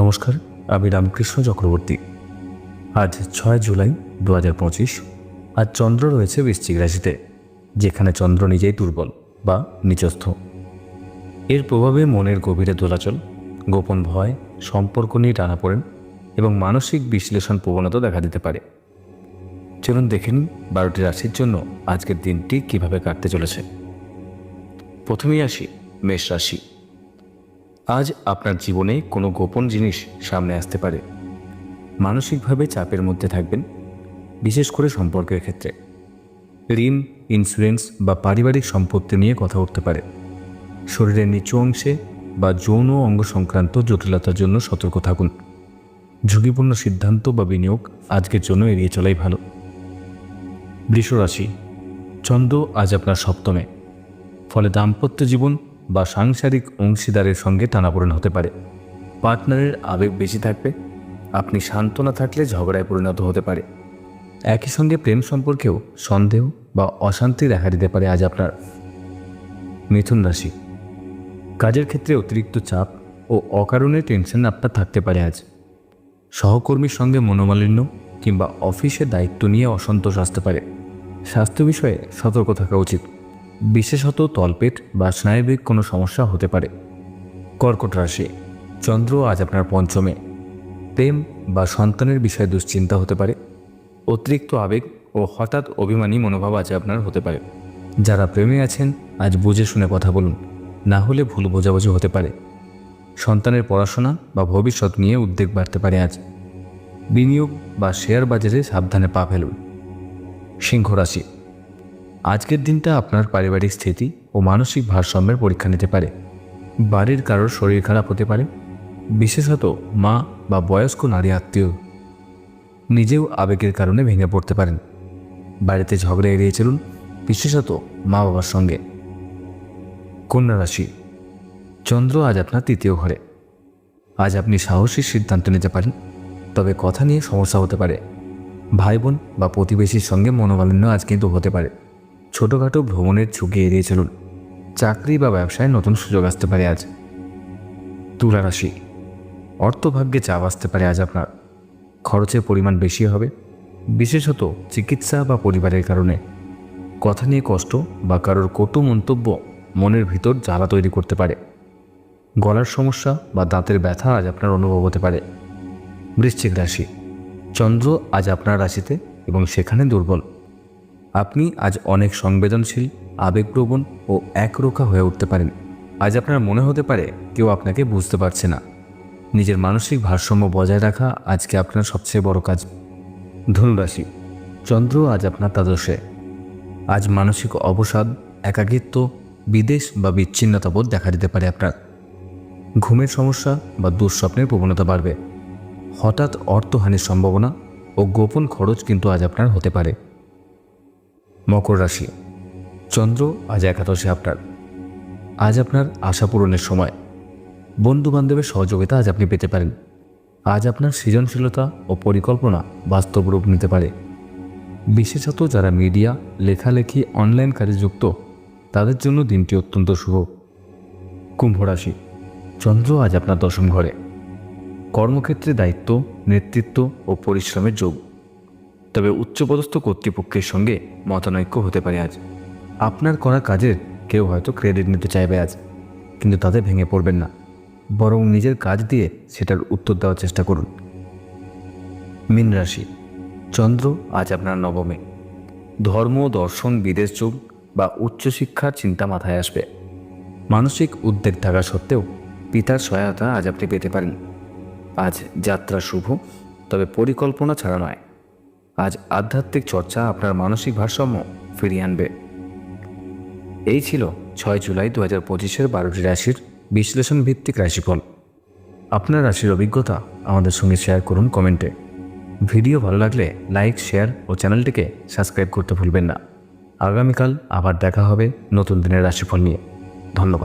নমস্কার, আমি রামকৃষ্ণ চক্রবর্তী। আজ ছয় জুলাই দু হাজার পঁচিশ আজ চন্দ্র রয়েছে বৃশ্চিক রাশিতে, যেখানে চন্দ্র নিজেই দুর্বল বা নিচস্থ। এর প্রভাবে মনের গভীরে দোলাচল, গোপন ভয়, সম্পর্ক নিয়ে টানা পড়েন এবং মানসিক বিশ্লেষণ প্রবণতা দেখা দিতে পারে। চলুন দেখে নিন বারোটি রাশির জন্য আজকের দিনটি কীভাবে কাটতে চলেছে। প্রথমেই আসি মেষ রাশি। আজ আপনার জীবনে কোনো গোপন জিনিস সামনে আসতে পারে। মানসিকভাবে চাপের মধ্যে থাকবেন, বিশেষ করে সম্পর্কের ক্ষেত্রে। ঋণ ইন্স্যুরেন্স বা পারিবারিক সম্পত্তি নিয়ে কথা উঠতে পারে। শরীরের নিচু অংশে বা যৌন অঙ্গ সংক্রান্ত জটিলতার জন্য সতর্ক থাকুন। ঝুঁকিপূর্ণ সিদ্ধান্ত বা বিনিয়োগ আজকের জন্য এড়িয়ে চলাই ভালো। বৃষরাশি, চন্দ্র আজ আপনার সপ্তমে। ফলে দাম্পত্য জীবন বা সাংসারিক অংশীদারের সঙ্গে টানাপোড়েন হতে পারে। পার্টনারের আবেগ বেশি থাকবে, আপনি শান্ত না থাকলে ঝগড়ায় পরিণত হতে পারে। একই সঙ্গে প্রেম সম্পর্কেও সন্দেহ বা অশান্তি দেখা দিতে পারে আজ আপনার। মিথুন রাশি। কাজের ক্ষেত্রে অতিরিক্ত চাপ ও অকারণে টেনশন আপনার থাকতে পারে আজ। সহকর্মীর সঙ্গে মনোমালিন্য কিংবা অফিসে দায়িত্ব নিয়ে অসন্তোষ আসতে পারে। স্বাস্থ্য বিষয়ে সতর্ক থাকা উচিত। বিশেষত তলপেট বা স্নায়বিক কোনো সমস্যা হতে পারে। কর্কট রাশি, চন্দ্র আজ আপনার পঞ্চমে। প্রেম বা সন্তানের বিষয়ে দুশ্চিন্তা হতে পারে। অতিরিক্ত আবেগ ও হঠাৎ অভিমানী মনোভাব আজ আপনার হতে পারে। যারা প্রেমে আছেন, আজ বুঝে শুনে কথা বলুন। না হলে ভুল বোঝাবুঝি হতে পারে। সন্তানের পড়াশোনা বা ভবিষ্যৎ নিয়ে উদ্বেগ বাড়তে পারে আজ। বিনিয়োগ বা শেয়ার বাজারে সাবধানে পা ফেলুন। সিংহ রাশি আজকের দিনটা আপনার পারিবারিক স্থিতি ও মানসিক ভারসাম্যের পরীক্ষা নিতে পারে। বাড়ির কারোর শরীর খারাপ হতে পারে, বিশেষত মা বা বয়স্ক নারী আত্মীয়। নিজেও আবেগের কারণে ভেঙে পড়তে পারেন। বাড়িতে ঝগড়া এড়িয়ে চলুন, বিশেষত মা বাবার সঙ্গে। কন্যা রাশি, চন্দ্র আজ আপনার তৃতীয় ঘরে। আজ আপনি সাহসী সিদ্ধান্ত নিতে পারেন, তবে কথা নিয়ে সমস্যা হতে পারে। ভাই বোন বা প্রতিবেশীর সঙ্গে মনোমালিন্য আজ কিন্তু হতে পারে। ছোটোখাটো ভ্রমণের ঝুঁকি এড়িয়ে চলুন। চাকরি বা ব্যবসায় নতুন সুযোগ আসতে পারে আজ। তুলা রাশি। অর্থভাগ্যে চাপ আসতে পারে আজ আপনার। খরচের পরিমাণ বেশি হবে। বিশেষত চিকিৎসা বা পরিবারের কারণে। কথা নিয়ে কষ্ট বা কারোর কটু মন্তব্য মনের ভিতর জ্বালা তৈরি করতে পারে। গলার সমস্যা বা দাঁতের ব্যথা আজ আপনার অনুভব হতে পারে। বৃশ্চিক রাশি। চন্দ্র আজ আপনার রাশিতে এবং সেখানে দুর্বল। আপনি আজ অনেক সংবেদনশীল, আবেগপ্রবণ ও একরোখা হয়ে উঠতে পারেন। আজ আপনার মনে হতে পারে কেউ আপনাকে বুঝতে পারছে না। নিজের মানসিক ভারসাম্য বজায় রাখা আজকে আপনার সবচেয়ে বড় কাজ। ধনুরাশি, চন্দ্র আজ আপনার তাদশে আজ মানসিক অবসাদ, একাকিত্ব, বিদেশ বা বিচ্ছিন্নতা বোধ দেখা দিতে পারে আপনার। ঘুমের সমস্যা বা দুঃস্বপ্নের প্রবণতা বাড়বে। হঠাৎ অর্থহানির সম্ভাবনা ও গোপন খরচ কিন্তু আজ আপনার হতে পারে। মকর রাশি। চন্দ্র আজ একাদশে আপনার আজ আপনার আশা পূরণের সময়। বন্ধু বান্ধবের সহযোগিতা আজ আপনি পেতে পারেন। আজ আপনার সৃজনশীলতা ও পরিকল্পনা বাস্তব রূপ নিতে পারে। বিশেষত যারা মিডিয়া, লেখালেখি, অনলাইন কাজে যুক্ত, তাদের জন্য দিনটি অত্যন্ত শুভ। কুম্ভ রাশি। চন্দ্র আজ আপনার দশম ঘরে। কর্মক্ষেত্রে দায়িত্ব, নেতৃত্ব ও পরিশ্রমের যোগ। তবে উচ্চপদস্থ কর্তৃপক্ষের সঙ্গে মতানৈক্য হতে পারে আজ। আপনার করা কাজের কেউ হয়তো ক্রেডিট নিতে চাইবে আজ, কিন্তু তাতে ভেঙে পড়বেন না। বরং নিজের কাজ দিয়ে সেটার উত্তর দেওয়ার চেষ্টা করুন। মীন রাশি, চন্দ্র আজ আপনার নবমে। ধর্ম, দর্শন, বিদেশ যোগ বা উচ্চশিক্ষার চিন্তা মাথায় আসবে। মানসিক উদ্বেগ থাকা সত্ত্বেও পিতার সহায়তা আজ আপনি পেতে পারেন। আজ যাত্রা শুভ, তবে পরিকল্পনা ছাড়া নয়। আজ আধ্যাত্মিক চর্চা আপনার মানসিক ভারসাম্য ফিরিয়ে আনবে। এই ছিল ছয় জুলাই দু হাজার পঁচিশের বারোটি রাশির বিশ্লেষণ ভিত্তিক রাশিফল। আপনার রাশির অভিজ্ঞতা আমাদের সঙ্গে শেয়ার করুন কমেন্টে। ভিডিও ভালো লাগলে লাইক, শেয়ার ও চ্যানেলটিকে সাবস্ক্রাইব করতে ভুলবেন না। আগামীকাল আবার দেখা হবে নতুন দিনের রাশিফল নিয়ে। ধন্যবাদ।